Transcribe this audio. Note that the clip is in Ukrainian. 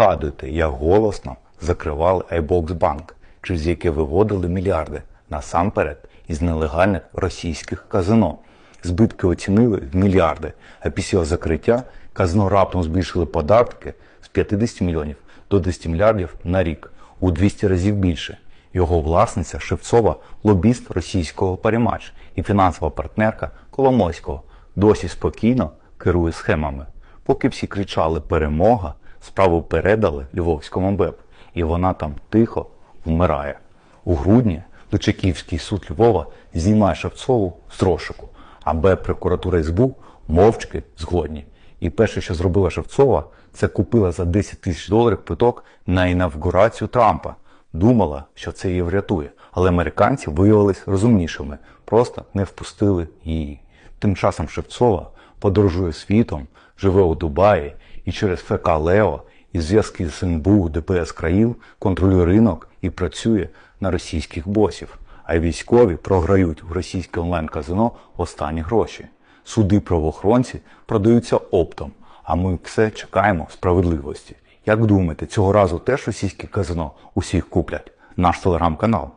Згадуйте, як голосно закривали iBox Bank, через яке виводили мільярди, насамперед із нелегальних російських казино. Збитки оцінили в мільярди, а після закриття казино раптом збільшили податки з 50 мільйонів до 10 мільярдів на рік, у 200 разів більше. Його власниця Шевцова лобіст російського парімач і фінансова партнерка Коломойського досі спокійно керує схемами. Поки всі кричали перемога, справу передали Львовському БЕП, і вона там тихо вмирає. У грудні Личаківський суд Львова знімає Шевцову з розшуку, а БЕП прокуратура СБУ мовчки згодні. І перше, що зробила Шевцова, це купила за 10 тисяч доларів квиток на інавгурацію Трампа. Думала, що це її врятує, але американці виявились розумнішими, просто не впустили її. Тим часом Шевцова подорожує світом, живе у Дубаї і через ФК Лео і зв'язки з НБУ ДПС країн контролює ринок і працює на російських босів. А військові програють в російське онлайн-казино останні гроші. Суди правоохоронці продаються оптом, а ми все чекаємо справедливості. Як думаєте, цього разу теж російське казино усіх куплять? Наш телеграм-канал.